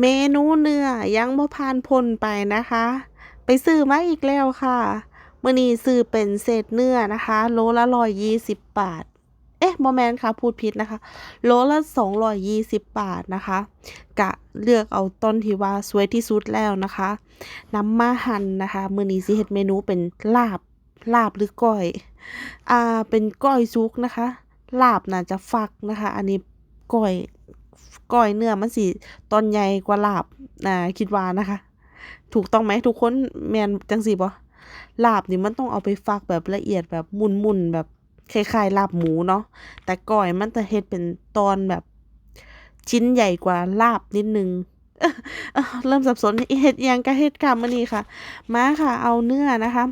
เมนูเนื้อยังบ่ผ่านพ้นไปนะคะ ไปซื้อมาอีกแล้วค่ะมื้อนี้ซื้อเป็นเศษเนื้อนะคะ โลละ120บบาท เอ๊ะบ่แมนค่ะ พูดผิดนะคะ โลละ220บบาทนะคะ กะเลือกเอาต้นที่ว่าสวยที่สุดแล้วนะคะน้ำมาหั่นนะคะมื้อนี้สิเฮ็ดเมนูเป็นลาบลาบหรือก้อย อ่า เป็นก้อยสุกนะคะ ลาบน่าจะฟักนะคะ อันนี้ก้อย ก้อยเนื้อมันสิตอนใหญ่กว่าลาบอ่าคิดว่านะคะ ถูกต้องไหมทุกคนแมนจังซี้บ่ลาบนี่มันต้องเอาไปฟักแบบละเอียดแบบมุนๆแบบคล้ายๆลาบหมูเนาะแต่ก้อยมันจะเฮ็ดเป็นตอนแบบชิ้นใหญ่กว่าลาบนิดนึงเริ่มสับสนเฮ็ดยังก็เฮ็ดค่ะมื้อนี้ค่ะมาค่ะ เอาเนื้อนะคะ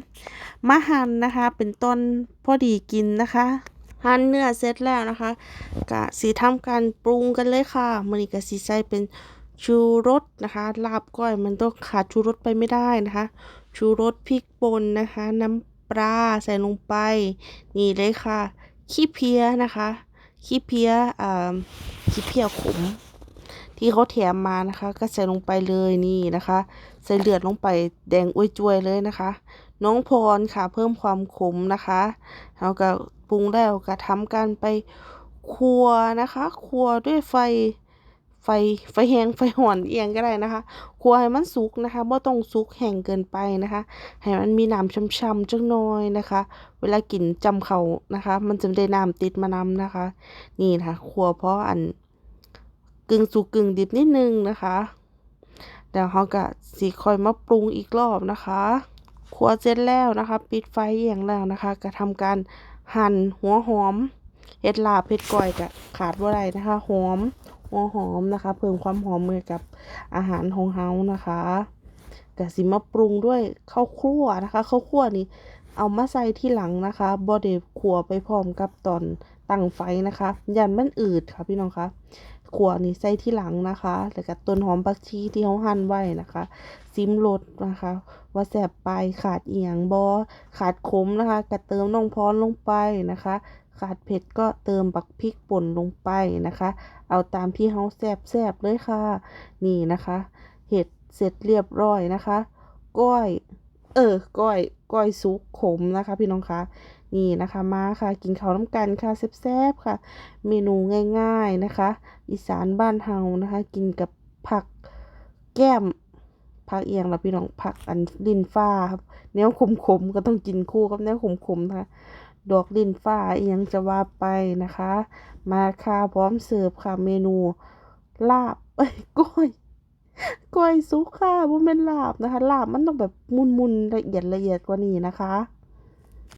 มาหั่นนะคะ เป็นต้นพอดีกินนะคะ หั่นเนื้อเสร็จแล้วนะคะก็สิทำการปรุงกันเลยค่ะมื้อนี้ก็สิใส่เป็นชูรสนะคะ ลาบก้อยมันต้องขาดชูรสไปไม่ได้นะคะ ชูรสพริกป่นนะคะ น้ำปลาใส่ลงไป นี่เลยค่ะ ขี้เพี้ยนะคะ ขี้เพี้ยอ่าขี้เพี้ยขมที่เขาแถมมานะคะ ก็ใส่ลงไปเลยนี่นะคะ ใส่เลือดลงไปแดงอวยจวยเลยนะคะ น้องพรค่ะ เพิ่มความขมนะคะแล้วก็ ปรุงแล้วก็ทำการไปคั่วนะคะคั่วด้วยไฟไฟไฟแรงไฟอ่อนเอิหยังก็ได้นะคะคั่วให้มันสุกนะคะบ่ต้องสุกแห้งเกินไปนะคะให้มันมีน้ำช่ำๆจักหน่อยนะคะ เวลากินจำเขานะคะ มันจะได้น้ำติดมานำนะคะ นี่ค่ะคั่วพออันกึ่งสุกกึ่งดิบนิดนึงนะคะแล้วเราก็สิค่อยมาปรุงอีกรอบนะคะคั่วเสร็จแล้วนะคะ ปิดไฟอิหยังแล้วนะคะ ก็ทำการ หั่นหัวหอมเฮ็ดลาบเฮ็ดก้อยก็ขาดบ่ได้นะคะหอมหัวหอมนะคะ เพิ่มความหอมมือกับอาหารของเฮานะคะก็สิมาปรุงด้วยข้าวคั่วนะคะข้าวคั่วนี่ เอามาใส่ที่หลังนะคะบ่ได้คั่วไปพร้อมกับตอนตั้งไฟนะคะย้านมันอืดค่ะพี่น้องคะคั่วนี่ใส่ที่หลังนะคะแล้วก็ต้นหอมผักชีที่เราหั่นไว้นะคะชิมรสนะคะ ว่าแซ่บไปขาดเอิหยังบ่ขาดขมนะคะก็เติมน้องพรลงไปนะคะ ขาดเผ็ดก็เติมบักพริกป่นลงไปนะคะ เอาตามที่เราแซ่บเลยค่ะ นี่นะคะ เห็ดเสร็จเรียบร้อยนะคะ ก้อย เออ ก้อย ก้อยสุกขมนะคะ พี่น้องคะนี่นะคะมาค่ะกินข้าวน้ำกันค่ะแซ่บๆค่ะ เมนูง่าย ๆนะคะ อีสานบ้านเฮานะคะ กินกับผักแก้มผักเอียงแล่ะพี่น้องผักอันลิ้นฟ้าครับแนวขมๆก็ต้องกินคู่กับแนวขมๆนะคะดอกลิ้นฟ้าเอียงจะว่าไปนะคะ มาค่ะพร้อมเสิร์ฟค่ะเมนูลาบเอ้ยก้อย ก้อยซุกค่ะบ่แม่นลาบนะคะลาบมันต้องแบบมุนๆละเอียดละเอียดกว่านี้นะคะ